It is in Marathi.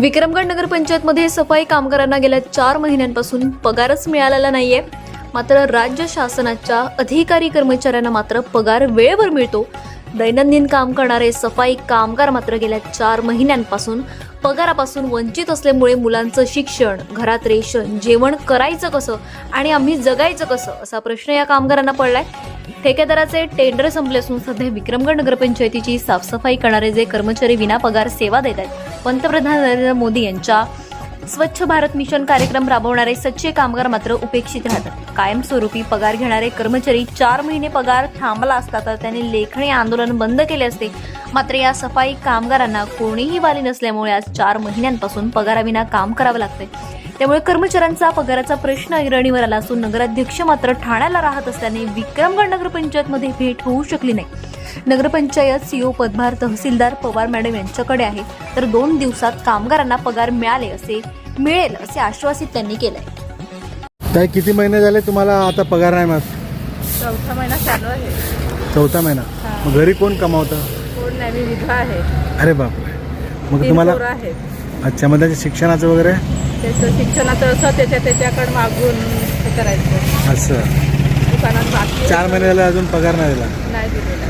विक्रमगड नगरपंचायतमध्ये सफाई कामगारांना गेल्या चार महिन्यांपासून पगारच मिळालेला नाहीये. मात्र राज्य शासनाच्या अधिकारी कर्मचाऱ्यांना मात्र पगार वेळेवर मिळतो. दैनंदिन काम करणारे सफाई कामगार मात्र गेल्या चार महिन्यांपासून पगारापासून वंचित असल्यामुळे मुलांचं शिक्षण घरात रेशन जेवण करायचं कसं आणि आम्ही जगायचं कसं असा प्रश्न या कामगारांना पडलाय. ठेकेदाराचे टेंडर संपले असून सध्या विक्रमगड नगरपंचायतीची साफसफाई करणारे जे कर्मचारी विना पगार सेवा देत आहेत पंतप्रधान नरेंद्र मोदी यांच्या स्वच्छ भारत मिशन कार्यक्रम राबवणारे सच्चे कामगार मात्र उपेक्षित राहतात. कायमस्वरूपी पगार घेणारे कर्मचारी चार महिने पगार थांबला असता तर त्यांनी लेखणी आंदोलन बंद केले असते. मात्र या सफाई कामगारांना कोणीही वाली नसल्यामुळे आज चार महिन्यांपासून पगाराविना काम करावं लागते त्यामुळे कर्मचाऱ्यांचा पगाराचा प्रश्न ऐरणीवर आला असून नगराध्यक्ष मात्र ठाण्याला राहत असल्याने विक्रमगड नगरपंचायतमध्ये भेट होऊ शकली नाही. नगरपंचायत सीओ पदभार तहसीलदार पवार मॅडम यांच्याकडे आहे. तर दोन दिवसात कामगारांना पगार मिळाले असे मिळेल असे आश्वासित त्यांनी केलंय. ताई किती महिने झाले तुम्हाला आता पगार नाही मिळत? चौथा महिना चालू आहे. चौथा महिना. मग घरी कोण कमावतं? कोण नाही मी विधवा आहे. अरे बापरे. मग तुम्हाला अच्छा मग त्याच्या शिक्षणाचं वगैरे? त्याचं शिक्षणाचं असं त्याच्या त्याच्याकडे मागून करायचं. असं. दुकानात चार महिने झाले अजून पगार नाही दिला. नाही दिलेला.